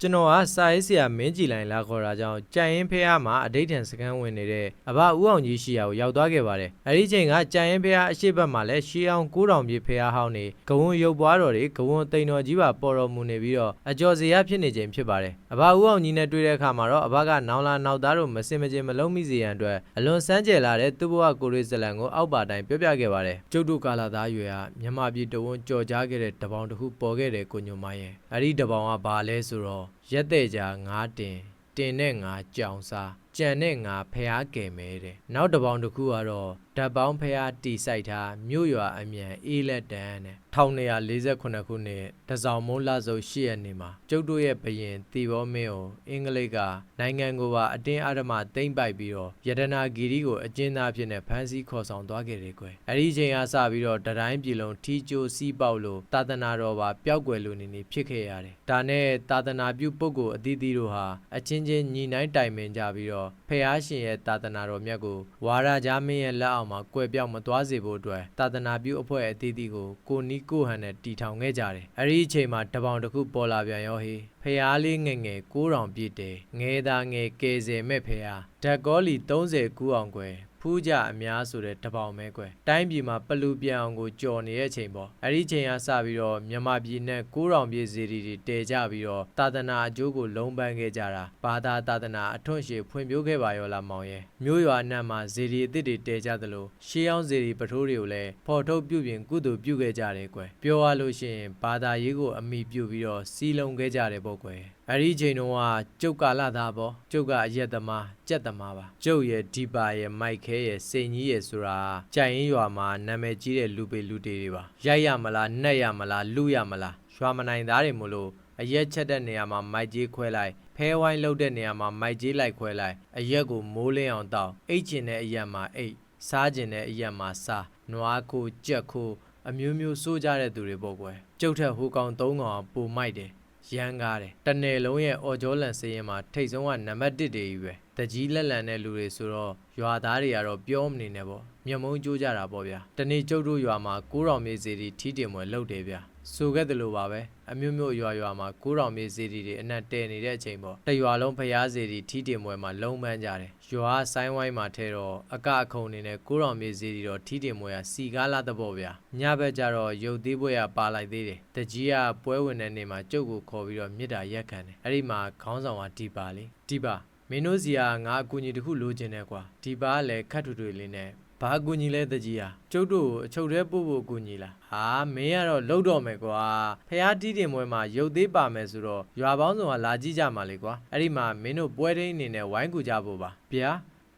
ကျွန်တော်ကစာရေးဆရာမင်းကြည်လိုင်လာခေါ်တာကြောင့်ကြံရင်ဖះမှာအဋိဌံစကန်ဝင်နေတဲ့အဘဦးအောင်ကြီးရှိရာကိုရောက်သွားခဲ့ပါတယ်။အဲဒီချိန်ကကြံရင်ဖះအရှိတ်ဘက်မှာလည်းရှီအောင်9000ပြည့်ဖះဟောင်းနေဂဝွန်ရုပ်ပွားတော်တွေဂဝွန်တိန်တော်ကြီးပါပေါ်တော်မူနေပြီးတော့အကျော်စရာဖြစ်နေချိန်ဖြစ်ပါတယ်။အဘဦးအောင်ကြီးနဲ့တွေ့တဲ့အခါမှာတော့အဘကနောင်လာနောက်သားတို့မစင်မကျင်မလုံးမိစေရန်အတွက်အလွန်စမ်းကြယ်လာတဲ့သူ့ဘဝကိုရိဇလန်ကိုအောက်ပါတိုင်းပြောပြခဲ့ပါတယ်။ကျုပ်တို့ကာလာသားရွယ်ကမြန်မာပြည်တဝန်းကြော်ကြားခဲ့တဲ့တပေါင်းတစ်ခုပေါ်ခဲ့တယ်ကိုညိုမရဲ့။အဲဒီတပေါင်းကဘာလဲဆိုတော့ရက်တဲ့ကြာငါးတင်တင်နဲ့ငါကြောင်စားကြံနဲ့ငါဖျားကယ်မဲတဲ့နောက်တစ်ပေါင်းတစ်ခုကတော့ဓာတ်ပေါင်းဖျားတီစိုက်ထားမြို့ရွာအမြန်အေးလက်တန်းတဲ့1248ခုနှစ်တစောင်းမုံလစုပ်8ရက်နေ့မှာကျုပ်တို့ရဲ့ဘရင်တီဘောမင်းကိုအင်္ဂလိပ်ကနိုင်ငံကိုပါအတင်းအဓမ္မသိမ့်ပိုက်ပြီးတော့ယတနာဂီရီကိုအကျဉ်းသားဖြစ်နေဖမ်းဆီးခေါ်ဆောင်သွားခဲ့တယ်ကွယ်အဲ့ဒီချိန်ကစပြီးတော့တတိုင်းပြည်လုံးထီကျိုစီးပေါက်လို့သာသနာတော်ပါပျောက်ကွယ်လို့နေနေဖြစ်ခဲ့ရတယ်ဒါနဲ့သာသနာပြုပုဂ္ဂိုလ်အသီးသီးတို့ဟာအချင်းချင်းညီနိုင်တိုင်ပင်ကြပြီးတော့ဖះရှင်ရဲ့သာသနာတော်မြတ်ကိုဝါရကြားမင်းရဲ့လက်အောက်မှာကွယ်ပြောက်မသွားစေဖို့အတွက်သာသနာပြုအဖွဲ့အသီးသီးကိုကိုနီးကိုဟန်နဲ့တီထောင်ခဲ့ကြတယ်အဲ့ဒီအချိန်မှာတပေါင်တစ်ခုပေါ်လာပြန်ရောဟေးဖះလေးငယ်ငယ်9000ပြည့်တယ်ငယ်သားငယ်ကယ်ဆယ်မဲ့ဖះဓာတ်ကောလီ30ကူအောင်ကွယ် ဖူးကြအများဆိုတဲ့တပေါင်ပဲကွယ်တိုင်းပြည်မှာပလူပြန်အောင်ကိုကြော်နေတဲ့အချိန်ပေါ့အဲ့ဒီချိန်ကစပြီးတော့မြန်မာပြည်နဲ့9000ပြည့်စီရီတွေတည်ကြပြီးတော့သာသနာအကျိုးကိုလုံးပန်းခဲ့ကြတာဘာသာသာသနာအထွန့်ရှည်ဖွံ့ဖြိုးခဲ့ပါရောလားမောင်ရဲ့မျိုးရွာအနှံ့မှာဇေဒီအစ်စ်တွေတည်ကြသလိုရှေးအောင်ဇေဒီပထိုးတွေကိုလည်းဖော်ထုတ်ပြုပြင်ကုသိုလ်ပြုခဲ့ကြတယ်ကွယ်ပြောရလို့ရှိရင်ဘာသာရေးကိုအမိပြုပြီးတော့စီလုံးခဲ့ကြတယ်ပေါ့ကွယ် အဲ့ဒီချိန်တုန်းကကျုပ်ကာလသားပေါ့ကျုပ်ကအရက်သမားကြက်သမားပါကျုပ်ရဲ့ဒီပါရဲ့မိုက်ခဲရဲ့စိန်ကြီးရဲ့ဆိုတာကြိုင်ရင်ရွာမှာနာမည်ကြီးတဲ့လူပေလူတေတွေပါရိုက်ရမလားနှက်ရမလားလူရမလားရွာမနိုင်သားတွေမို့လို့အရက်ချက်တဲ့နေရာမှာမိုက်ကြီးခွဲလိုက်ဖဲဝိုင်းလှုပ်တဲ့နေရာမှာမိုက်ကြီးလိုက်ခွဲလိုက်အရက်ကိုမိုးလင်းအောင်တောက်အိတ်ကျင်တဲ့အရက်မှာအိတ်စားကျင်တဲ့အရက်မှာစားနွားခိုကြက်ခိုအမျိုးမျိုးစိုးကြတဲ့သူတွေပေါ့ကွယ်ကျုပ်ထက်ဟိုကောင်သုံးကောင်ပူမိုက်တယ် ရမ်းကားတယ်တနယ်လုံးရဲ့အော်ဂျောလန်စရင်မှာထိတ်ဆုံးကနံပါတ်1တွေကြီးပဲတကြီးလက်လန်တဲ့လူတွေဆိုတော့ရွာသားတွေကတော့ပြောမနေနဲ့ပေါ့မျက်မုံးကြိုးကြတာပေါ့ဗျာတနေ့ကျုပ်တို့ရွာမှာ9000မြေစီတီထီးတင်ပွဲလုပ်တယ်ဗျာ ဆိုခဲ့တယ်လို့ပါပဲအမျိုးမျိုးရွာရွာမှာ9000မြေစီတီတွေအနက်တဲနေတဲ့အချိန်ပေါ့တရွာလုံးဖျားစီတီထီးတင်ပွဲမှာလုံးပန်းကြတယ်ရွာဆိုင်းဝိုင်းမှာထဲတော့အကအခုံနေနဲ့9000မြေစီတီတော့ထီးတင်ပွဲကစီကားလာတဲ့ပေါ့ဗျာညဘက်ကျတော့ရုပ်သေးပွဲကပါလိုက်သေးတယ်တကြီးကပွဲဝင်တဲ့နေ့မှာကျုပ်ကိုခေါ်ပြီးတော့မြစ်တာရက်ခံတယ်အဲ့ဒီမှာခေါင်းဆောင်ကဒီပါလေဒီပါမင်းတို့စီကငါအကူအညီတစ်ခုလိုချင်တယ်ကွာဒီပါကလည်းခတ်ထူထူလေးနဲ့ ဘာအကူအညီလဲတကြီးဟာကျုပ်တို့ကိုအချုပ်ထဲပို့ဖို့အကူအညီလားဟာမင်းကတော့လှုပ်တော့မယ်ကွာဖះတီးတင်ပွဲမှာရုပ်သေးပါမယ်ဆိုတော့ရွာပေါင်းစုံကလာကြည့်ကြမှာလေကွာအဲ့ဒီမှာမင်းတို့ပွဲတင်းအနေနဲ့ဝိုင်းကူကြဖို့ပါဗျာ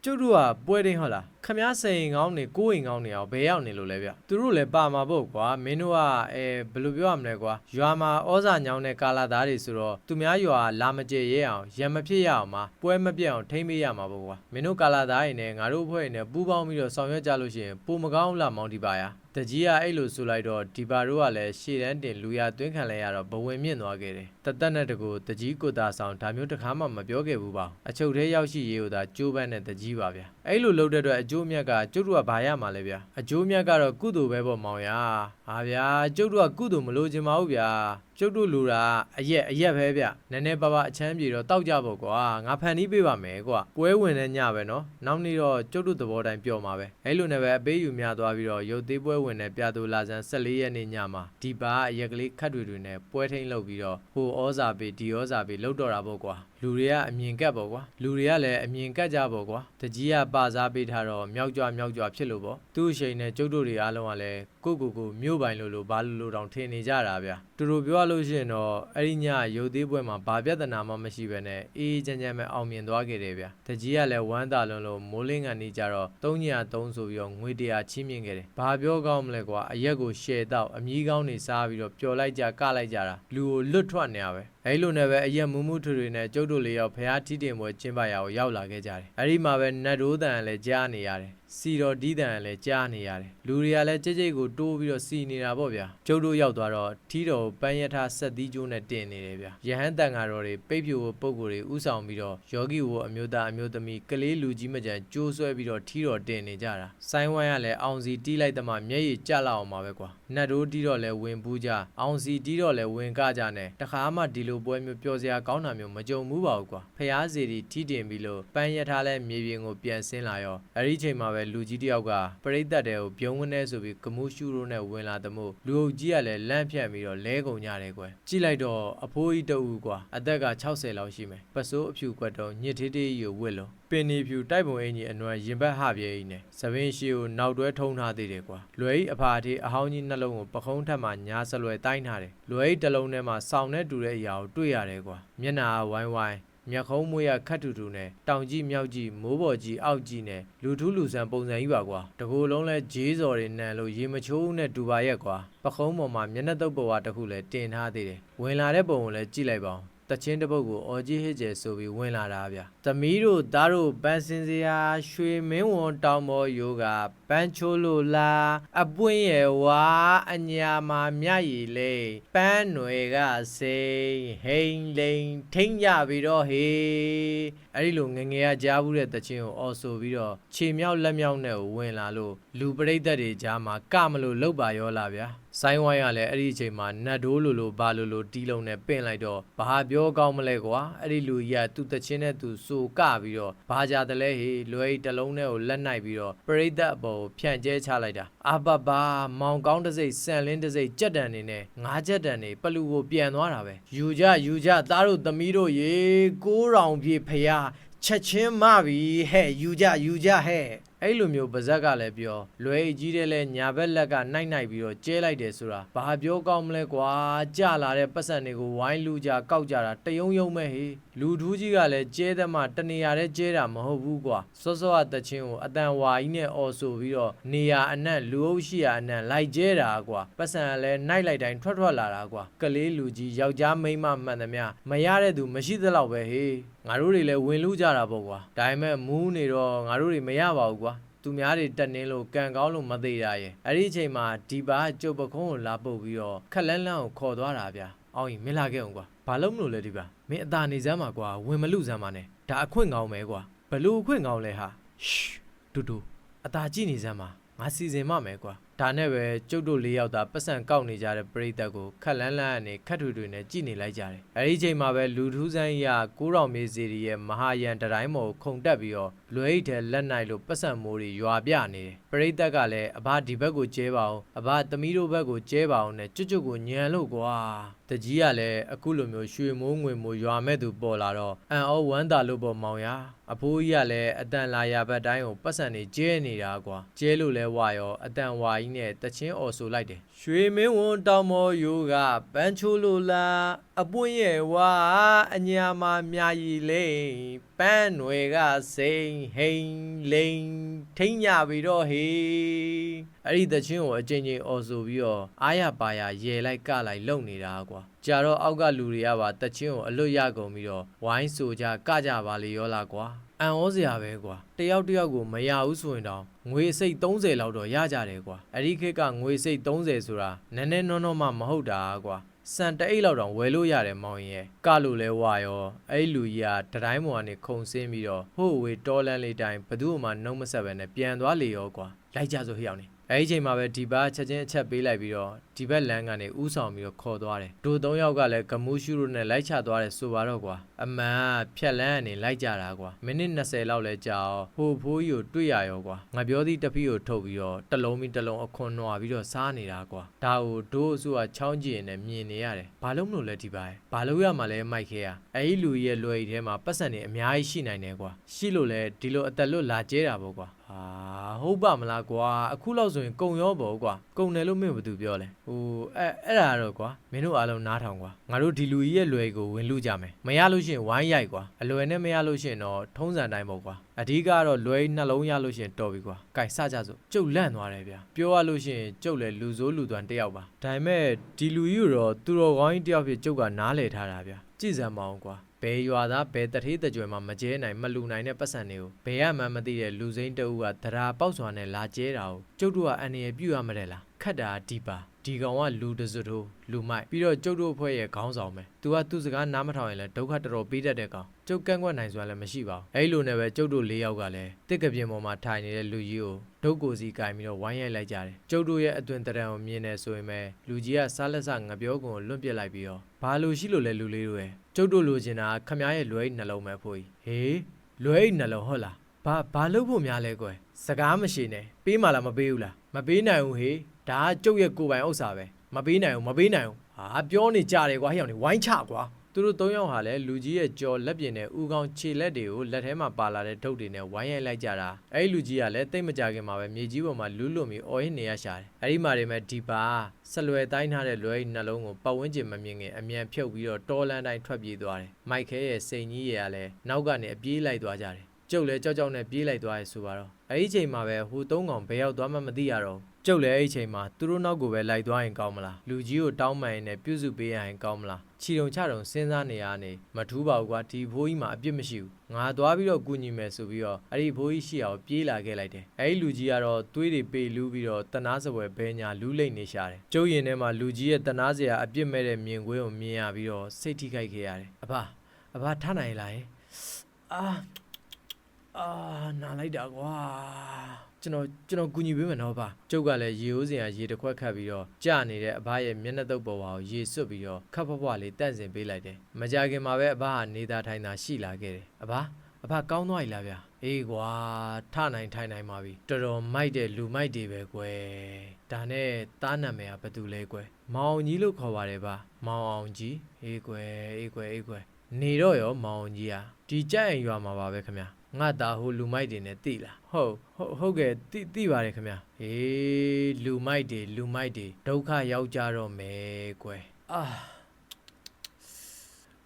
ကျုပ်တို့ကပွဲတင်းဟုတ်လားခမားစိန်ကောင်းနေကိုယ်အိမ်ကောင်းနေအောင်ဘယ်ရောက်နေလို့လဲဗျသူတို့လည်းပါမှာပေါ့ကွာမင်းတို့ကအဲဘယ်လိုပြောရမလဲကွာရွာမှာဩဇာညောင်းတဲ့ကာလာသားတွေဆိုတော့သူများရွာလာမကြဲရဲအောင်ရံမဖြစ်ရအောင်မှာပွဲမပြတ်အောင်ထိမ့်ပေးရမှာပေါ့ကွာမင်းတို့ကာလာသားတွေနဲ့ငါတို့အဖွဲ့တွေနဲ့ပူးပေါင်းပြီးတော့ဆောင်ရွက်ကြလို့ရှိရင်ပုံမကောင်းလားမောင်ဒီပါယာ တကြီးကအဲ့လိုဆိုလိုက်တော့ဒီပါတို့ကလည်းရှေ့တန်းတင်လူရသွင်းခံလဲရတော့ဘဝင်မြင့်သွားခဲ့တယ်တသက်နဲ့တကူတကြီးကိုတာဆောင်ဒါမျိုးတစ်ခါမှမပြောခဲ့ဘူးပါအချုပ်သေးရောက်ရှိရေးကိုသာကြိုးပမ်းတဲ့တကြီးပါဗျာအဲ့လိုလုပ်တဲ့အတွက်အကျိုးမြတ်ကကျုပ်တို့ကဘာရမှာလဲဗျာအကျိုးမြတ်ကတော့ကုသိုလ်ပဲပေါ့မောင်ရဟာဗျာကျုပ်တို့ကကုသိုလ်မလို့ချင်ပါဘူးဗျာ ကျုပ်တို့လူတာအရက်အရက်ပဲဗျနည်းနည်းပါးပါအချမ်းပြေတော့တောက်ကြပေါ့ကွာငါဖန်တီးပေးပါမယ်ကွာပွဲဝင်တဲ့ညပဲနော်နောက်နေ့တော့ကျုပ်တို့သဘောတိုင်းပြောမှာပဲအဲ့လိုနဲ့ပဲအပေးယူများသွားပြီးတော့ရုပ်သေးပွဲဝင်တဲ့ပြသူလာဆန်း14ရက်နေ့ညမှာဒီပါအရက်ကလေးခတ်တွေတွေနဲ့ပွဲထိန်လုပ်ပြီးတော့ဟိုဩဇာပေးဒီဩဇာပေးလှုပ်တော့တာပေါ့ကွာ လူတွေကအမြင်ကက်ပေါ့ကွာလူတွေကလည်းအမြင်ကက်ကြပေါ့ကွာတကြီးကပါစားပေးထားတော့မြောက်ကြွမြောက်ကြွဖြစ်လို့ပေါ့သူ့အချိန်နဲ့ကျုပ်တို့တွေအားလုံးကလည်းကိုကိုကိုမြို့ပိုင်လို့လို့ဘာလို့လို့တောင်ထင်နေကြတာဗျာတူတူပြောရလို့ရှိရင်တော့အဲ့ဒီညရုပ်သေးပွဲမှာဘာပြဿနာမှမရှိဘဲနဲ့အေးအေးချမ်းချမ်းပဲအောင်မြင်သွားခဲ့တယ်ဗျာတကြီးကလည်းဝမ်းသာလွန်းလို့မိုးလင်းကန်နေကြတော့၃ည၃ဆိုပြီးတော့ငွေတရာချင်းမြင့်ခဲ့တယ်ဘာပြောကောင်းမလဲကွာအရက်ကိုရှယ်တော့အမြီးကောင်းနေစားပြီးတော့ပျော်လိုက်ကြကလိုက်ကြတာလူကိုလွတ်ထွက်နေရပဲအဲ့လိုနဲ့ပဲအရက်မူးမူးထွေထွေနဲ့ကျုပ်တို့လေးယောက်ဖះထီးတင်ပွဲကျင်းပရာကိုရောက်လာခဲ့ကြတယ်အဲ့ဒီမှာပဲနတ်ရိုးတန်လည်းကြားနေရတယ် စီတော်ဒီတန်လည်းကြားနေရတယ်လူတွေကလည်းကြိတ်ကြိတ်ကိုတိုးပြီးတော့စီနေတာပေါ့ဗျာကျုပ်တို့ရောက်သွားတော့ထီးတော်ကိုပန်းရထားဆက်သီးကျိုးနဲ့တင်နေတယ်ဗျာယဟန်တန်ဃာတော်တွေပိတ်ဖြူပုံကိုယ်တွေဥဆောင်ပြီးတော့ယောဂီဝအမျိုးသားအမျိုးသမီးကလေးလူကြီးမကြံကြိုးဆွဲပြီးတော့ထီးတော်တင်နေကြတာဆိုင်းဝိုင်းကလည်းအောင်စီတီးလိုက်တမှမျက်ရည်ကျလာအောင်ပါပဲကွာနတ်တို့တီးတော့လည်းဝင်ပူးကြအောင်စီတီးတော့လည်းဝင်ကကြနဲ့တခါမှဒီလိုလိုပွဲမျိုးပျော်စရာကောင်းတာမျိုးမကြုံဘူးပါဘူးကွာဖျားစီတီထီတင်ပြီးလို့ပန်းရထားလဲမြေပြင်ကိုပြန်ဆင်းလာရောအဲ့ဒီချိန်မှာပဲလူကြီးတယောက်ကပရိသတ်တဲ့ကိုပြုံးဝန်းနေဆိုပြီးကမှုရှူရိုးနဲ့ဝင်လာတဲ့မို့လူအုပ်ကြီးကလည်းလန့်ဖြတ်ပြီးတော့လဲကုန်ကြတယ်ကွယ်ကြည့်လိုက်တော့အဖိုးကြီးတအူကွာအသက်က60လောက်ရှိမယ်ပစိုးအဖြူကွက်တော့ညစ်သေးသေးကြီးကိုဝစ်လို့ပင်နီဖြူတိုက်ပုံအင်ကြီးအနွယ်ရင်ဘတ်ဟပြဲကြီးနဲ့သပင်းရှိကိုနောက်တွဲထုံးထားသေးတယ်ကွာလွယ်ကြီးအဖာထေးအဟောင်းကြီးနှလုံးကိုပခုံးထက်မှညာဆလွယ်တိုင်းထားတယ်လွယ်ကြီးတစ်လုံးထဲမှာစောင်းနဲ့တူတဲ့အရာကိုတွေ့ရတယ်ကွာမျက်နှာကဝိုင်းဝိုင်း မျက်ခုံးမွေးရခတ်တူတူနဲ့တောင်ကြီးမြောက်ကြီးမိုးပေါ်ကြီးအောက်ကြီးနဲ့လူထူးလူဆန်ပုံစံကြီးပါကွာတကူလုံးလဲဂျေးစော်တွေနန်လို့ရေမချိုးနဲ့ဒူပါရက်ကွာပခုံးပေါ်မှာမျက်နှာတုပ်ပေါ်ဝတစ်ခုလဲတင်ထားသေးတယ်ဝင်လာတဲ့ပုံကိုလဲကြည့်လိုက်ပါဦး တချင်းတစ်ပုတ်ကိုအော်ကြီးဟစ်ကျဲဆိုပြီးဝင်လာတာဗျ။သမီးတို့သားတို့ပန်းစင်စရာရွှေမင်းဝန်တောင်ပေါ်ယောဂပန်းချိုးလို့လားအပွင့်ရဲ့ဝါအညာမှာမြရည်လေးပန်းຫນွေကစိန်ဟိန်လိန်ထိမ့်ကြပြီးတော့ဟေးအဲ့ဒီလိုငငယ်ကကြားဘူးတဲ့တချင်းကိုအော်ဆိုပြီးတော့ခြေမြောက်လက်မြောက်နဲ့ဝင်လာလို့လူပရိသတ်တွေကြားမှာကမလို့လောက်ပါရောလားဗျာ။ ဆိုင်းဝိုင်းကလည်းအဲ့ဒီအချိန်မှာနတ်ဒိုးလိုလိုဘာလိုလိုတီးလုံးနဲ့ပင့်လိုက်တော့ဘာပြောကောင်းမလဲကွာအဲ့ဒီလူကြီးကသူ့တချင်းနဲ့သူစိုးကပြီးတော့ဘာကြတယ်လဲဟေးလွယ်ရီတစ်လုံးနဲ့ကိုလက်နိုင်ပြီးတော့ပရိသတ်အပေါ်ကိုဖြန့်ကျဲချလိုက်တာအာဘဘာမောင်ကောင်းတစ်စိတ်ဆန်လင်းတစ်စိတ်ကြက်တန်နေနဲ့ငါးကြက်တန်နေပလူကိုပြန်သွားတာပဲယူကြယူကြသားတို့သမီးတို့ရေကိုးရောင်ပြေဖျားချက်ချင်းမပြီဟဲ့ယူကြယူကြဟဲ့ အဲ့လိုမျိုးပါဇက်ကလည်းပြောလွယ်ကြီးတဲ့လဲညာဘက်လက်ကနှိုက်နှိုက်ပြီးတော့ကျဲလိုက်တယ်ဆိုတာဘာပြောကောင်းမလဲကွာကြလာတဲ့ပတ်စံတွေကိုဝိုင်းလူကြကောက်ကြတာတယုံယုံမဲ့ဟေးလူထူးကြီးကလည်းကျဲသမှတနေရာတဲ့ကျဲတာမဟုတ်ဘူးကွာစောစောကတချင်းကိုအတန်ဝါကြီးနဲ့အော်ဆိုပြီးတော့နေရာအနှံ့လူအုပ်ရှိရာအနှံ့လိုက်ကျဲတာကွာပတ်စံကလည်းနှိုက်လိုက်တိုင်းထွက်ထွက်လာတာကွာကလေးလူကြီးယောက်ျားမိန်းမမှန်သမျှမရတဲ့သူမရှိသလောက်ပဲဟေးငါတို့တွေလည်းဝင်လူကြတာပေါ့ကွာဒါပေမဲ့မူးနေတော့ငါတို့တွေမရပါဘူးကွာသူများတွေတက်နေလို့ကံကောင်းလို့မသေးတာရဲ့အဲ့ဒီအချိန်မှာဒီပါကျုပ်ပခုံးကိုလာပုတ်ပြီးတော့ခက်လန်းလန်းကိုခေါ်သွားတာဗျာအောင်ရင်မင်းလာခဲ့အောင်ကွာဘာလို့မလို့လဲဒီပါ မင်းအသာနေစမ်းပါကွာဝင်မလူစမ်းပါနဲ့ဒါအခွင့်ကောင်းမယ်ကွာဘလို့အခွင့်ကောင်းလဲဟာရှ်တူတူအသာကြည့်နေစမ်းပါငါစီစဉ်မမယ်ကွာဒါနဲ့ပဲကျုပ်တို့လေးယောက်သာပတ်စံကောက်နေကြတဲ့ပရိသတ်ကိုခက်လန်းလန်းကနေခက်ထွေထွေနဲ့ကြည့်နေလိုက်ကြတယ်အဲဒီအချိန်မှာပဲလူထူးဆန်းကြီးကကိုးတော်မေစီရီရဲ့မဟာယန်တတိုင်းမော်ကိုခုန်တက်ပြီးတော့လွယ်အိတ်ထဲလက်နိုင်လို့ပတ်စံမိုးတွေရွာပြနေတယ်ပရိသတ်ကလည်းအဘဒီဘက်ကိုကျဲပါအောင်အဘသမီးတို့ဘက်ကိုကျဲပါအောင်နဲ့ကျွတ်ကျွတ်ကိုညံလို့ကွာတကြီးကလည်းအခုလိုမျိုးရွှေမိုးငွေမိုးရွာမဲ့သူပေါ်လာတော့အန်အောဝမ်းတာလို့ပေါ်မောင်ရအဖိုးကြီးကလည်းအတန်လာရဘက်တိုင်းကိုပတ်စံနေကျဲနေတာကွာကျဲလို့လဲဝါရောအတန်ဝါကြီးနဲ့တချင်းအော်ဆိုလိုက်တယ်ရွှေမင်းဝန်တောင်မော်ယူကပန်းချိုးလို့လားအပွင့်ရဲ့ဝါအညာမှာမြာရီလိမ့်ပန်းຫນွေကစိန်ဟိန်လိန်ထိမ့်ညပြီးတော့ဟေးအဲ့ဒီတချင်းကိုအချင်းချင်းအော်ဆိုပြီးတော့အားရပါရရေလိုက်ကလိုက်လုံနေတာကွာကြာတော့အောက်ကလူတွေကပါတချင်းကိုအလွတ်ရကုန်ပြီးတော့ဝိုင်းဆိုကြကကြပါလေရောလားကွာ အန်ဩစရာပဲကွာတယောက်တယောက်ကိုမရဘူးဆိုရင်တော့ငွေစိတ်30လောက်တော့ရကြတယ်ကွာအဲ့ဒီခေတ်ကငွေစိတ်30ဆိုတာနည်းနည်းနော်နော်မှမဟုတ်တာကွာစံတအိတ်လောက်တောင်ဝယ်လို့ရတယ်မောင်ရင်ရဲ့ကလို့လဲဝါရောအဲ့ဒီလူကြီးကတတိုင်းပေါ်ကနေခုံဆင်းပြီးတော့ဟို့ဝေတော်လန်လေးတိုင်းဘသူ့မှနှုံးမဆက်ပဲနဲ့ပြန်သွားလေရောကွာလိုက်ကြဆိုဟိအောင်နေအဲ့ဒီချိန်မှာပဲဒီဘက်ချက်ချင်းအချက်ပေးလိုက်ပြီးတော့ဒီဘက်လမ်းကနေဥဆောင်ပြီးတော့ခေါ်သွားတယ်။တို့သုံးယောက်ကလည်းဂမူးရှုရိုနဲ့လိုက်ချသွားတယ်ဆိုပါတော့ကွာ။အမှန်ဖြက်လန်းကနေလိုက်ကြတာကွာ။မိနစ်20လောက်လဲကြာအောင်ဟိုဖိုးကြီးကိုတွေ့ရရောကွာ။ငါပြောသည့်တပီးကိုထုတ်ပြီးတော့တစ်လုံးပြီးတစ်လုံးအခွန်နွာပြီးတော့စားနေတာကွာ။ဒါကိုတို့အစုကချောင်းကျင်နဲ့မြင်နေရတယ်။ဘာလို့မလို့လဲဒီပါရဲ့။ဘာလို့ရမှာလဲမိုက်ခဲရ။အဲ့ဒီလူကြီးရဲ့လွယ်ရီထဲမှာပတ်စံနေအများကြီးရှိနိုင်တယ်ကွာ။ရှိလို့လဲဒီလိုအသက်လွတ်လာကျဲတာပေါ့ကွာ။ဟာဟုတ်ပါမလားကွာအခုလောက်ဆိုရင်ကုံရောပေါ့ကွာ ကုံတယ်လို့မင်းဘာသူပြောလဲဟိုအဲအဲ့ဒါတော့ကွာမင်းတို့အားလုံးနားထောင်ကွာငါတို့ဒီလူကြီးရဲ့လွယ်ကိုဝင်လူကြမယ်မရလို့ရှိရင်ဝိုင်းရိုက်ကွာအလွယ်နဲ့မရလို့ရှိရင်တော့ထုံးစံတိုင်းပေါ့ကွာအဓိကတော့လွယ်နှလုံးရလို့ရှိရင်တော်ပြီကွာကင်စကြစို့ကျုပ်လန့်သွားတယ်ဗျာပြောရလို့ရှိရင်ကျုပ်လည်းလူဆိုးလူသွမ်းတစ်ယောက်ပါဒါပေမဲ့ဒီလူကြီးကိုတော့သူတော်ကောင်းကြီးတစ်ယောက်ဖြစ်ကျုပ်ကနားလည်ထားတာဗျာကြည်စံမအောင်ကွာ ဘယ်ရွာသားဘယ်တထေးတကြွယ်မှမကျဲနိုင်မလူနိုင်တဲ့ပတ်စံတွေကိုဘယ်ရမှန်းမသိတဲ့လူစိမ့်တအူကဒရာပေါက်စွာနဲ့လာကျဲတာကိုကျုပ်တို့ကအန်ရပြုတ်ရမတဲ့လားခတ်တာဒီပါ ဒီကောင်ကလူတစွတ်ထိုးလူမိုက်ပြီးတော့ကျုပ်တို့အဖွဲ့ရဲ့ခေါင်းဆောင်ပဲသူကသူ့စကားနားမထောင်ရင်လည်းဒုက္ခတော်တော်ပေးတတ်တဲ့ကောင်ကျုပ်ကန့်ကွက်နိုင်စွာလည်းမရှိပါဘူးအဲ့လိုနဲ့ပဲကျုပ်တို့၄ယောက်ကလည်းတစ်ကပြင်းပေါ်မှာထိုင်နေတဲ့လူကြီးကိုဒုတ်ကိုစီကင်ပြီးတော့ဝိုင်းရိုက်လိုက်ကြတယ်ကျုပ်တို့ရဲ့အတွင်တရံကိုမြင်နေဆိုရင်ပဲလူကြီးကစားလက်စငပြောကုံကိုလွန့်ပစ်လိုက်ပြီးတော့ဘာလို့ရှိလို့လဲလူလေးတို့ရဲ့ကျုပ်တို့လိုချင်တာခမားရဲ့လွယ်နှလုံးပဲဖို့ကြီးဟေးလွယ်နှလုံးဟုတ်လားဘာဘာလုပ်ဖို့များလဲကွယ်စကားမရှိနဲ့ပေးမှလားမပေးဘူးလားမပေးနိုင်ဘူးဟေး ဒါကကျုပ်ရဲ့ကိုယ်ပိုင်ဥစ္စာပဲမပေးနိုင်ဘူးမပေးနိုင်ဘူးဟာပြောနေကြတယ်ကွာဟိအောင်နေဝိုင်းချကွာသူတို့သုံးယောက်ဟာလည်းလူကြီးရဲ့ကြော်လက်ပြင်နဲ့ဥကောင်းခြေလက်တွေကိုလက်ထဲမှာပါလာတဲ့ဒုတ်တွေနဲ့ဝိုင်းရိုက်လိုက်ကြတာအဲ့ဒီလူကြီးကလည်းတိတ်မကြခင်မှာပဲမြေကြီးပေါ်မှာလူးလွန်ပြီးအော်ဟစ်နေရရှာတယ်အဲ့ဒီမှာတွေမဲ့ဒီပါဆက်လွယ်တိုင်းထားတဲ့လွယ်နှလုံးကိုပတ်ဝန်းကျင်မမြင်ခင်အမြန်ဖြုတ်ပြီးတော့တော်လန်တိုင်းထွက်ပြေးသွားတယ်မိုက်ခဲရဲ့စိန်ကြီးရဲ့ကလည်းနောက်ကနေအပြေးလိုက်သွားကြတယ် ကျုပ်လည်းကြောက်ကြောက်နဲ့ပြေးလိုက်သွားရဲဆိုပါတော့အဲ့ဒီချိန်မှာပဲဟိုသုံးကောင်ဘယ်ရောက်သွားမှမသိရတော့ဘူးကျုပ်လည်းအဲ့ဒီချိန်မှာသူတို့နောက်ကိုပဲလိုက်သွားရင်ကောင်းမလားလူကြီးကိုတောင်းပန်ရင်လည်းပြုစုပေးရရင်ကောင်းမလားခြီတုံချတုံစဉ်းစားနေရနေမထူးပါဘူးကွာဒီဘိုးကြီးမှာအပြစ်မရှိဘူးငါသွားပြီးတော့ကူညီမယ်ဆိုပြီးတော့အဲ့ဒီဘိုးကြီးရှိအောင်ပြေးလာခဲ့လိုက်တယ်အဲ့ဒီလူကြီးကတော့သွေးတွေပေလူးပြီးတော့တနာစပွဲဘဲညာလူးလိမ့်နေရှာတယ်ကျုပ်ရင်ထဲမှာလူကြီးရဲ့တနာစရာအပြစ်မဲ့တဲ့မြင်ကွင်းကိုမြင်ရပြီးတော့စိတ်ထိခိုက်ခဲ့ရတယ်အဖအဖထားနိုင်လားဟင်အာ အာနာလိုက်တာကွာကျွန်တော်ကျွန်တော်ကူညီပေးမယ်နော်ဗျကျုပ်ကလည်းရေဦးစင်ကရေတစ်ခွက်ခတ်ပြီးတော့ကြာနေတဲ့အဘရဲ့မျက်နှာတုပ်ပေါ်ပါကိုရေစွတ်ပြီးတော့ခပ်ဖွားဖွားလေးတန့်စင်ပေးလိုက်တယ်မကြခင်မှာပဲအဘကနေတာထိုင်တာရှိလာခဲ့တယ်အဘအဘကောင်းသွားပြီလားဗျအေးကွာထနိုင်ထိုင်နိုင်ပါပြီတော်တော်မိုက်တဲ့လူမိုက်တွေပဲကွယ်ဒါနဲ့တားနာမည်ကဘာတူလဲကွယ်မောင်ကြီးလို့ခေါ်ပါတယ်ဗျမောင်အောင်ကြီးအေးကွယ်အေးကွယ်အေးကွယ်နေတော့ရောမောင်ကြီးอ่ะဒီကြက်ရင်ရွာမှာပါပဲခင်ဗျာ ငါသားဟိုလူမိုက်တွေနဲ့တိလားဟုတ်ဟုတ်ဟုတ်ကဲ့တိတိပါတယ်ခင်ဗျာဟေးလူမိုက်တွေလူမိုက်တွေဒုက္ခရောက်ကြတော့မယ်ကွယ်အာ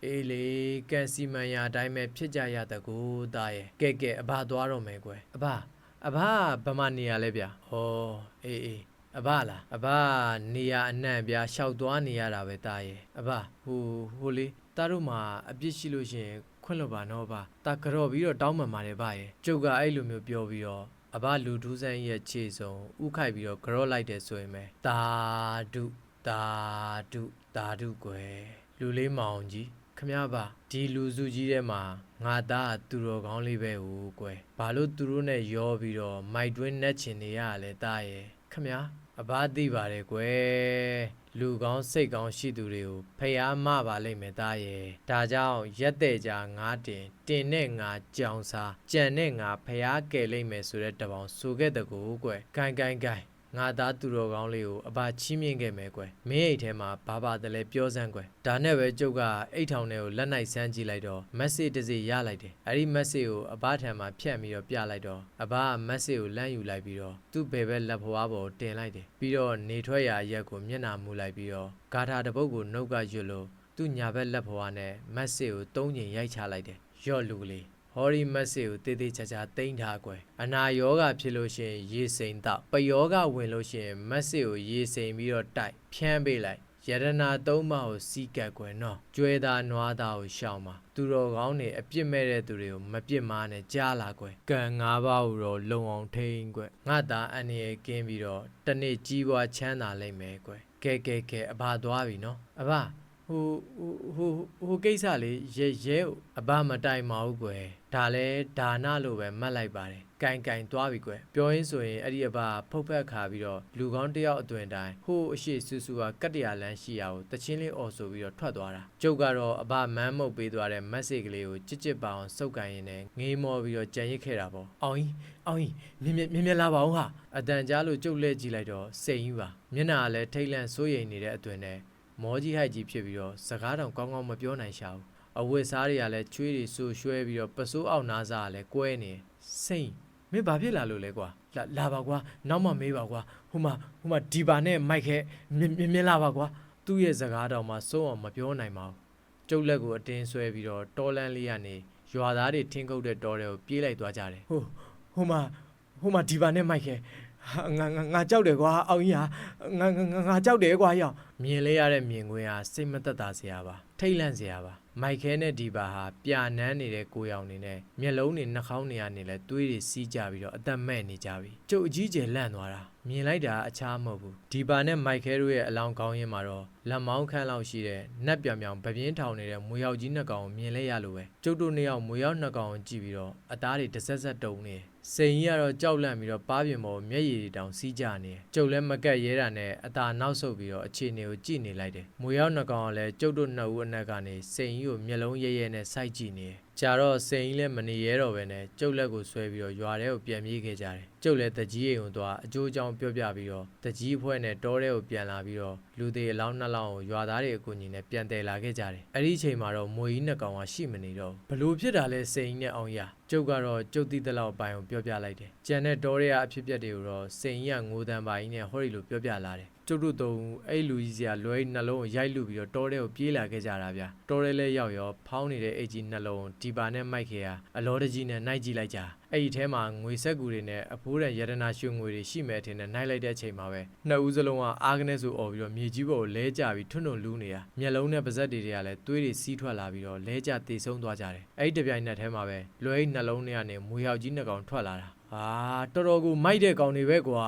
အေးလေကန်စီမန်ယာအတိုင်းပဲဖြစ်ကြရတကူသားရဲ့ကဲကဲအဘသွားတော့မယ်ကွယ်အဘအဘဗမာနေရလဲဗျဟောအေးအေး အဘလားအဘနေရအနှံ့ဗျာရှောက်သွားနေရတာပဲတာရဲ့အဘဟိုဟိုလေတားတို့မှာအပြစ်ရှိလို့ရှရင်ခွင့်လွတ်ပါနော်ဗျတာကြော့ပြီးတော့တောင်းပန်ပါတယ်ဗျရဲ့ကျုပ်ကအဲ့လိုမျိုးပြောပြီးတော့အဘလူဒူးဆန်းရဲ့ခြေစုံဥခိုက်ပြီးတော့ကြော့လိုက်တယ်ဆိုရင်ပဲတာဒုတာဒုတာဒုကွယ်လူလေးမောင်ကြီးခမရပါဒီလူစုကြီးထဲမှာငါသားကသူတော်ကောင်းလေးပဲဟိုကွယ်ဘာလို့သူတို့နဲ့ရောပြီးတော့မိုက်တွင်းနဲ့ချင်နေရလဲတာရဲ့ခမရ အဘသိပါတယ်ကွယ်လူကောင်းစိတ်ကောင်းရှိသူတွေကိုဖျားမပါလိမ့်မယ်တာရဲ့ဒါကြောင့်ရက်တဲ့ကြာငါတင်တင်နဲ့ငါကြောင်စားကြံနဲ့ငါဖျားကယ်လိမ့်မယ်ဆိုတဲ့တပောင်ဆိုခဲ့တဲ့ကိုကွယ်ဂိုင်းဂိုင်းဂိုင်း ငါသားသူတော်ကောင်းလေးကိုအဘချီးမြှင့်ခဲ့မယ်ကွယ်မင်းအိတ်ထဲမှာဘာဘာတလဲပြောစမ်းကွယ်ဒါနဲ့ပဲကျုပ်ကအိတ်ထောင်ထဲကိုလက်နိုင်ဆန်းကြည့်လိုက်တော့မက်ဆေ့တစ်စီရလိုက်တယ်အဲ့ဒီမက်ဆေ့ကိုအဘထံမှာဖြတ်ပြီးတော့ပြလိုက်တော့အဘကမက်ဆေ့ကိုလမ်းယူလိုက်ပြီးတော့သူ့ဘယ်ဘက်လက်ဖွားပေါ်တင်လိုက်တယ်ပြီးတော့နေထွက်ရာရက်ကိုမျက်နှာမူလိုက်ပြီးတော့ဂါထာတစ်ပုဒ်ကိုနှုတ်ကရွတ်လို့သူ့ညာဘက်လက်ဖွားနဲ့မက်ဆေ့ကိုသုံးချိန်ရိုက်ချလိုက်တယ်ရော့လူကလေး ဟော်ရီမက်ဆေကိုတေးသေးချာချာတိမ့်ထားကွယ်အနာယောဂဖြစ်လို့ရှရင်ရေစိမ်တော့ပယောဂဝင်လို့ရှရင်မက်ဆေကိုရေစိမ်ပြီးတော့တိုက်ဖြန်းပေးလိုက်ယရနာသုံးပါးကိုစီးကပ်ကွယ်နော်ကျွဲသားနွားသားကိုရှောင်ပါသူတော်ကောင်းနေအပြစ်မဲ့တဲ့သူတွေကိုမပြစ်မာနဲ့ကြားလာကွယ်ကံ၅ပါးကိုတော့လုံအောင်ထိန်ကွယ်ငါသားအန္တရာယ်ကင်းပြီးတော့တနေ့ကြီးပွားချမ်းသာလိမ့်မယ်ကွယ်ကဲကဲကဲအဘသွားပြီနော်အဘ ဟိုဟိုဟိုဟိုကိစ္စလေးရဲရဲအဘမတိုင်မအောင်ကွယ်ဒါလဲဒါနလို့ပဲမှတ်လိုက်ပါတယ်ကင်ကင်သွားပြီကွယ်ပြောရင်းဆိုရင်အဲ့ဒီအဘဖုတ်ဖက်ခါပြီးတော့လူကောင်းတယောက်အသွင်တိုင်းဟိုအရှိဆူဆူကကတ္တရာလန်းရှိရာကိုတချင်းလေးអော်ဆိုပြီးတော့ထွက်သွားတာကျုပ်ကတော့အဘမန်းမှုတ်ပေးသွားတဲ့မက်ဆေ့ကလေးကိုကြစ်ကြစ်ပါအောင်စုပ်ကန်ရင်းနဲ့ငေးမောပြီးတော့ကြံရစ်ခဲ့တာပေါ့အောင်ကြီးအောင်ကြီးမြင်မြင်မြင်မြင်လာပါအောင်ဟာအတန်ကြားလို့ကျုပ်လဲကြည့်လိုက်တော့စိန်ကြီးပါမျက်နှာကလည်းထိတ်လန့်စိုးရိမ်နေတဲ့အသွင်နဲ့ မောကြီးဟိုက်ကြီးဖြစ်ပြီးတော့စကားတောင်ကောင်းကောင်းမပြောနိုင်ရှာဘူးအဝတ်စားတွေကလည်းချွေးတွေဆူရွှဲပြီးတော့ပစိုးအောင်နားစားကလည်းကွဲနေစိန်မင်းဘာဖြစ်လာလို့လဲကွာလာလာပါကွာနောက်မှမေးပါကွာဟိုမှာဟိုမှာဒီပါနဲ့မိုက်ခဲမြင်မြင်မြင်လာပါကွာသူ့ရဲ့စကားတောင်မှစိုးအောင်မပြောနိုင်ပါဘူးကျုပ်လက်ကိုအတင်းဆွဲပြီးတော့တောလန်းလေးကနေရွာသားတွေထင်းကုတ်တဲ့တောတွေကိုပြေးလိုက်သွားကြတယ်ဟိုဟိုမှာဟိုမှာဒီပါနဲ့မိုက်ခဲဟာ ငါငါငါကြောက်တယ်ကွာအောင်ကြီးဟာငါငါငါငါကြောက်တယ်ကွာဟေ့အောင်မြင်လဲရတဲ့မြင်ကွင်းဟာစိတ်မသက်သာစရာပါထိတ်လန့်စရာပါမိုက်ခဲနဲ့ဒီပါဟာပြာနန်းနေတဲ့ကိုရောင်နေနဲ့မျက်လုံးတွေနှာခေါင်းတွေကနေလဲသွေးတွေစီးကြပြီးတော့အသက်မဲ့နေကြပြီကျုပ်အကြီးကျယ်လန့်သွားတာ မြင်လိုက်တာအခြားမဟုတ်ဘူးဒီပါနဲ့မိုက်ခဲတို့ရဲ့အလောင်းကောင်းရင်းမှာတော့လက်မောင်းခန့်လောက်ရှိတဲ့နက်ပြောင်ပြောင်ပပြင်းထောင်နေတဲ့မွေရောက်ကြီးနှစ်ကောင်ကိုမြင်လဲရလို့ပဲကျုပ်တို့နှစ်ယောက်မွေရောက်နှစ်ကောင်ကိုကြည့်ပြီးတော့အသားတွေတစ်ဆက်ဆက်တုံနေတယ်စိန်ကြီးကတော့ကြောက်လန့်ပြီးတော့ပါးပြင်ပေါ်ကိုမျက်ရည်တွေတောင်စီးကြနေတယ်ကျုပ်လည်းမကက်ရဲတာနဲ့အသာနောက်ဆုတ်ပြီးတော့အခြေအနေကိုကြည့်နေလိုက်တယ်မွေရောက်နှစ်ကောင်ကလည်းကျုပ်တို့နှစ်ဦးအနက်ကနေစိန်ကြီးကိုမျက်လုံးရဲရဲနဲ့စိုက်ကြည့်နေတယ် ကြာတော့စိန်ကြီးလည်းမနေရဲတော့ပဲနဲ့ကျုပ်လက်ကိုဆွဲပြီးတော့ရွာထဲကိုပြန်ပြေးခဲ့ကြတယ်ကျုပ်လည်းတကြီးအိမ်ကိုသွားအကျိုးအကြောင်းပြောပြပြီးတော့တကြီးအဖွဲ့နဲ့တောထဲကိုပြန်လာပြီးတော့လူသေးအလောင်းနှစ်လောင်းကိုရွာသားတွေအကူအညီနဲ့ပြန်တည်လာခဲ့ကြတယ်အဲ့ဒီအချိန်မှာတော့မွေကြီးနှစ်ကောင်ကရှိမနေတော့ဘူးဘလို့ဖြစ်တာလဲစိန်ကြီးနဲ့အောင်ရကျုပ်ကတော့ကျုပ်သိတဲ့လောက်အပိုင်းကိုပြောပြလိုက်တယ်ကြံတဲ့တောထဲကအဖြစ်အပျက်တွေကိုတော့စိန်ကြီးကငိုတန်ပါကြီးနဲ့ဟော်ရီလိုပြောပြလာတယ် ကျုပ်တို့သုံးအဲ့လူကြီးစရာလွဲနှလုံးကိုရိုက်လူပြီးတော့တောထဲကိုပြေးလာခဲ့ကြတာဗျာတောထဲလဲရောက်ရောဖောင်းနေတဲ့အိတ်ကြီးနှလုံးဒီပါနဲ့မိုက်ခေဟာအလောတကြီးနဲ့နှိုက်ကြည့်လိုက်ကြအဲ့ဒီထဲမှာငွေဆက်ကူတွေနဲ့အဖိုးတဲ့ရတနာရွှေငွေတွေရှိမဲ့ထင်နဲ့နှိုက်လိုက်တဲ့အချိန်မှာပဲနှစ်ဦးစလုံးကအားကနေဆိုអော်ပြီးတော့မြေကြီးပေါ်ကိုလဲကျပြီးထွန်းထွန်းလူးနေတာမျက်လုံးနဲ့ပါးစပ်တွေတွေကလည်းသွေးတွေစီးထွက်လာပြီးတော့လဲကျတေဆုံးသွားကြတယ်အဲ့ဒီတပြိုင်နက်ထဲမှာပဲလွဲအိတ်နှလုံးထဲကနေမွေရောက်ကြီးနှစ်ကောင်ထွက်လာတာ အာတော်တော်ကိုမိုက်တဲ့ကောင်တွေပဲကွာ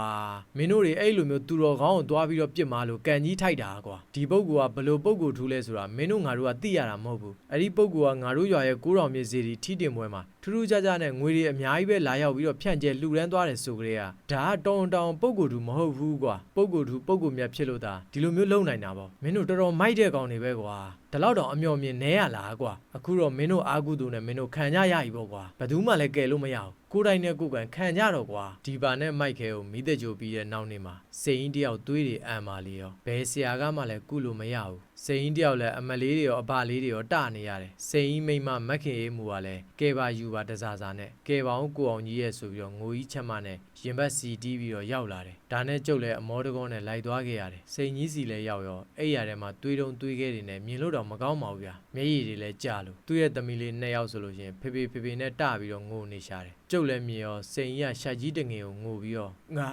မင်းတို့တွေအဲ့လိုမျိုးသူတော်ကောင်းကိုတွားပြီးတော့ပြစ်မာလို့ကန်ကြီးထိုက်တာကွာဒီပုဂ္ဂိုလ်ကဘလို့ပုဂ္ဂိုလ်ထူးလဲဆိုတာမင်းတို့ငါတို့ကသိရတာမဟုတ်ဘူးအဲ့ဒီပုဂ္ဂိုလ်ကငါတို့ရွာရဲ့ကိုးတော်မြေစီတီထီတင်ပွဲမှာထူးထူးခြားခြားနဲ့ငွေတွေအများကြီးပဲလာရောက်ပြီးတော့ဖြန့်ကျဲလှူဒန်းသွားတယ်ဆိုကြတဲ့ကဒါကတောင်းတောင်းပုဂ္ဂိုလ်ထူးမဟုတ်ဘူးကွာပုဂ္ဂိုလ်ထူးပုဂ္ဂိုလ်မြတ်ဖြစ်လို့ဒါဒီလိုမျိုးလုံနိုင်တာပေါ့မင်းတို့တော်တော်မိုက်တဲ့ကောင်တွေပဲကွာဒါတော့တော့အမျော်မြင်နေရလားကွာအခုတော့မင်းတို့အာကုသူနဲ့မင်းတို့ခံကြရပြီပေါ့ကွာဘယ်သူမှလည်းကယ်လို့မရဘူးကိုယ်တိုင်နဲ့ကိုယ်ကန်ခံကြတော့ကွာဒီပါနဲ့မိုက်ခဲကိုမိသက်ကြိုပြီးတဲ့နောက်နေ့မှာစိန်ကြီးတယောက်သွေးတွေအံပါလေရောဘယ်ဆရာကမှလည်းကုလို့မရဘူး စိန်ကြီးတယောက်လည်းအမလေးတွေရောအဘလေးတွေရောတနေရတယ်စိန်ကြီးမိမမက်ခင်အေးမူကလည်းကဲပါယူပါတစားစားနဲ့ကဲပါအောင်ကိုအောင်ကြီးရဲ့ဆိုပြီးတော့ငိုကြီးချက်မနဲ့ရင်ဘတ်စီတီးပြီးတော့ရောက်လာတယ်ဒါနဲ့ကျုပ်လည်းအမောတကောနဲ့လိုက်သွားခဲ့ရတယ်စိန်ကြီးစီလည်းရောက်ရောအဲ့ရထဲမှာတွေးတုံတွေးခဲ့နေနဲ့မြင်လို့တော့မကောင်းပါဘူးဗျာမျက်ရည်တွေလည်းကျလို့သူ့ရဲ့သမီးလေးနှစ်ယောက်ဆိုလို့ရှိရင်ဖေဖေဖေဖေနဲ့တပြီးတော့ငိုနေရှာတယ်ကျုပ်လည်းမြင်ရောစိန်ကြီးကရှာကြီးတငယ်ကိုငိုပြီးတော့ငါ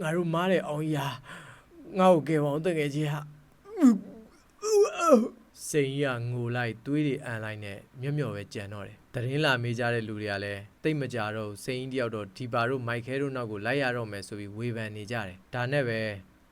ငါတို့မားတဲ့အောင်ကြီးဟာငါ့ကိုကယ်ပါအောင်တငယ်ကြီးဟာ စိန်ကြီးကငိုလိုက်သွေးတွေအန်လိုက်နဲ့မျက်မျောပဲကြံတော့တယ်။တရင်လာမေးကြတဲ့လူတွေကလည်းတိတ်မကြတော့ဘူးစိန်ကြီးတယောက်တော့ဒီပါတို့မိုက်ခဲတို့နောက်ကိုလိုက်ရတော့မယ်ဆိုပြီးဝေဖန်နေကြတယ်။ဒါနဲ့ပဲ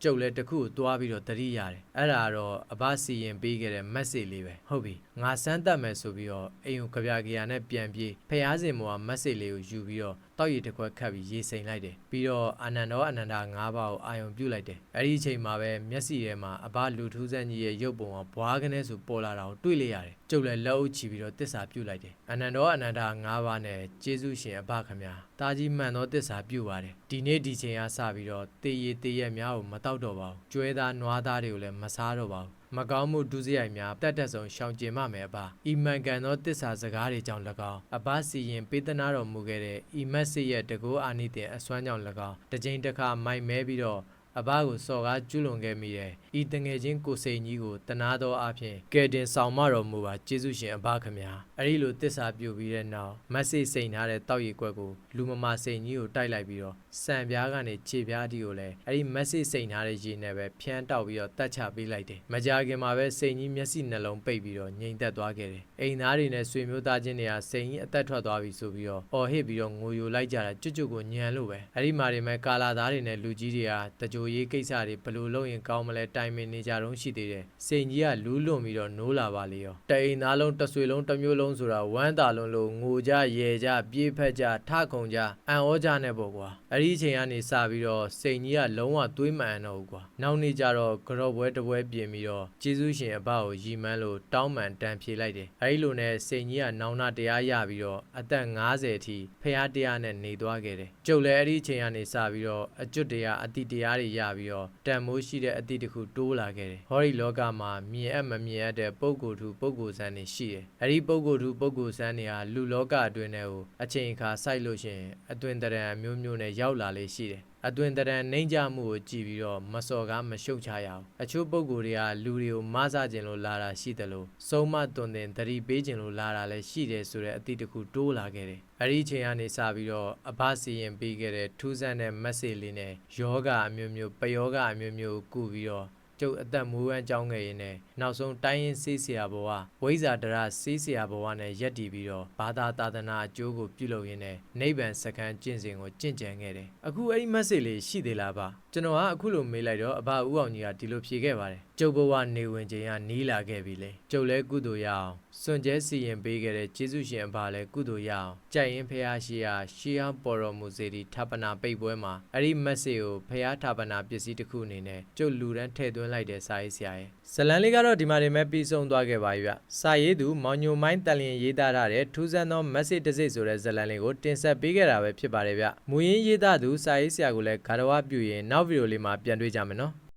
ကျုပ်လည်းတစ်ခုကိုတွားပြီးတော့တတိရတယ်။ အဲ့ဒါတော့အဘစီရင်ပေးခဲ့တဲ့မက်ဆေ့လေးပဲ။ဟုတ်ပြီ။ငါစမ်းသပ်မယ်ဆိုပြီးတော့အိမ်ကိုကြပြကြရနဲ့ပြန်ပြေးဖះစင်မောကမက်ဆေ့လေးကိုယူပြီးတော့တောက်ရည်တစ်ခွက်ခတ်ပြီးရေစိမ်လိုက်တယ်။ပြီးတော့အာနန္ဒောအနန္ဒာ၅ပါးကိုအာယုံပြုတ်လိုက်တယ်။အဲ့ဒီအချိန်မှာပဲမျက်စိထဲမှာအဘလူထူးဆန်းကြီးရဲ့ရုပ်ပုံကဘွားကနေဆိုပေါ်လာတာကိုတွေ့လိုက်ရတယ်။ကျုပ်လည်းလက်အုပ်ချီပြီးတော့တစ္ဆာပြုတ်လိုက်တယ်။အာနန္ဒောအနန္ဒာ၅ပါးနဲ့ကျေးဇူးရှင်အဘခမညာ။တာကြီးမှန်သောတစ္ဆာပြုတ်ပါတယ်။ဒီနေ့ဒီချိန်ကစပြီးတော့တေးရတေးရက်များကိုမတောက်တော့ပါဘူး။ကျွဲသားနွားသားတွေကိုလည်းမစားတော့ပါဘူး။မကောင်းမှုဒုစရိုက်များတက်တက်ဆုံးရှောင်ကျင်မမယ်အပါဤမှန်ကန်သောတစ္ဆာစကားတွေကြောင့်၎င်းအဘစီရင်ပေးသနာတော်မူခဲ့တဲ့ဤမက်စစ်ရဲ့တကောအာနိသင်အစွမ်းကြောင့်၎င်းတစ်ကြိမ်တစ်ခါမိုက်မဲပြီးတော့အဘကိုစော်ကားကျူးလွန်ခဲ့မိတယ်ဤတငယ်ချင်းကိုစိန်ကြီးကိုတနာသောအဖြစ်ကဲတင်ဆောင်မတော်မူပါကျေးဇူးရှင်အဘခမညာအဲ့ဒီလိုတစ္ဆာပြုပြီးတဲ့နောက်မက်စစ်စိန်ထားတဲ့တောက်ရီကွက်ကိုလူမမာစိန်ကြီးကိုတိုက်လိုက်ပြီးတော့ စံပြားကနေခြေပြားတီကိုလည်းအဲ့ဒီမက်စစ်စိန်ထားတဲ့ရေနဲ့ပဲဖြန်းတောက်ပြီးတော့တတ်ချပေးလိုက်တယ်မကြခင်မှာပဲစိန်ကြီးမျက်စိနှလုံးပိတ်ပြီးတော့ငြိမ်သက်သွားခဲ့တယ်အိမ်သားတွေနဲ့ဆွေမျိုးသားချင်းတွေကစိန်ကြီးအသက်ထွက်သွားပြီဆိုပြီးတော့အော်ဟစ်ပြီးတော့ငိုယိုလိုက်ကြတာကျွတ်ကျွတ်ကိုညံလို့ပဲအဲ့ဒီမှာတွေမဲ့ကာလာသားတွေနဲ့လူကြီးတွေကတကြိုရေးကိစ္စတွေဘယ်လိုလုပ်ရင်ကောင်းမလဲတိုင်ပင်နေကြတော့ရှိသေးတယ်စိန်ကြီးကလူးလွန်ပြီးတော့နိုးလာပါလေရောတအိမ်သားလုံးတစ်ဆွေလုံးတစ်မျိုးလုံးဆိုတာဝမ်းတာလုံးလို့ငိုကြရေကြပြေးဖက်ကြထခုံကြအံ့ဩကြနဲ့ပေါ့ကွာအဲ့ဒီအချိန်ကနေစပြီးတော့စိန်ကြီးကလုံးဝသွေးမှန်တော့ဘူးကွာနောက်နေ့ကျတော့ကြော့ပွဲတစ်ပွဲပြင်ပြီးတော့ကျေးဇူးရှင်အဘကိုရီမန်းလို့တောင်းပန်တန်ဖြေလိုက်တယ်အဲ့ဒီလိုနဲ့စိန်ကြီးကနောင်နာတရားရပြီးတော့အသက်50အထိဖះတရားနဲ့နေသွားခဲ့တယ်ကျုပ်လည်းအဲ့ဒီအချိန်ကနေစပြီးတော့အကျွတ်တရားအတိတရားတွေရပြီးတော့တန်မိုးရှိတဲ့အတိတစ်ခုတိုးလာခဲ့တယ်ဟောဒီလောကမှာမြင်အပ်မမြင်အပ်တဲ့ပုံကိုယ်ထူပုံကိုယ်ဆန်းတွေရှိတယ်အဲ့ဒီပုံကိုယ်ထူပုံကိုယ်ဆန်းတွေဟာလူလောကအတွင်းထဲကိုအချိန်အခါစိုက်လို့ရှရင်အတွင်တရံအမျိုးမျိုးနဲ့ရောက်လာလေရှိတယ်အတွင်တရံနှိမ့်ကြမှုကိုကြည့်ပြီးတော့မစော်ကားမရှုတ်ချရအောင်အချို့ပုံကိုယ်တွေကလူတွေကိုမဆခြင်းလို့လာတာရှိတယ်လို့စုံမတွင်တင်တတိပေးခြင်းလို့လာတာလည်းရှိတယ်ဆိုတဲ့အတိတစ်ခုတိုးလာခဲ့တယ်အဲ့ဒီအချိန်ကနေစပြီးတော့အဘစီရင်ပေးခဲ့တဲ့ထူးဆန်းတဲ့မက်ဆေ့လေးနဲ့ယောဂအမျိုးမျိုးပယောဂအမျိုးမျိုးကိုကုပြီးတော့ ကျုပ်အသက်မူဝမ်းကြောင်းခဲ့ရင်းနဲ့နောက်ဆုံးတိုင်းရင်းစေးဆရာဘဝဝိဇ္ဇာတရစေးဆရာဘဝနဲ့ရက်တည်ပြီးတော့ဘာသာသာသနာအကျိုးကိုပြုလုပ်ရင်းနဲ့နိဗ္ဗာန်စခန်းကျင့်စဉ်ကိုကျင့်ကြံခဲ့တယ်အခုအဲ့ဒီ message လေးရှိသေးလားဗျကျွန်တော်ကအခုလိုမေးလိုက်တော့အဘဦးအောင်ကြီးကဒီလိုဖြေခဲ့ပါတယ် ကျုပ်ဘဝနေဝင်ခြင်းကနီးလာခဲ့ပြီလေကျုပ်လည်းကုသိုလ်ရအောင်စွန့်ကြဲစီရင်ပေးခဲ့တဲ့ကျေးဇူးရှင်အဘလည်းကုသိုလ်ရအောင်ကြိုက်ရင်ဖះရှိရာရှေးအောင်ပေါ်တော်မူစေဒီဌာပနာပိတ်ပွဲမှာအဲ့ဒီ message ကိုဖះဌာပနာပစ္စည်းတစ်ခုအနေနဲ့ကျုပ်လူတန်းထည့်သွင်းလိုက်တဲ့စာရေးဆရာရဲ့ဇလန်လေးကတော့ဒီမှာနေမဲ့ပြီးဆုံးသွားခဲ့ပါပြီဗျစာရေးသူမောင်ညိုမိုင်းတန်လျင်ရေးသားထားတဲ့ထူးဆန်းသော message တစ်စိတ်ဆိုတဲ့ဇလန်လေးကိုတင်ဆက်ပေးခဲ့တာပဲဖြစ်ပါတယ်ဗျမူရင်းရေးသားသူစာရေးဆရာကိုလည်းဂါရဝပြုရင်နောက်ဗီဒီယိုလေးမှာပြန်တွေ့ကြမယ်နော်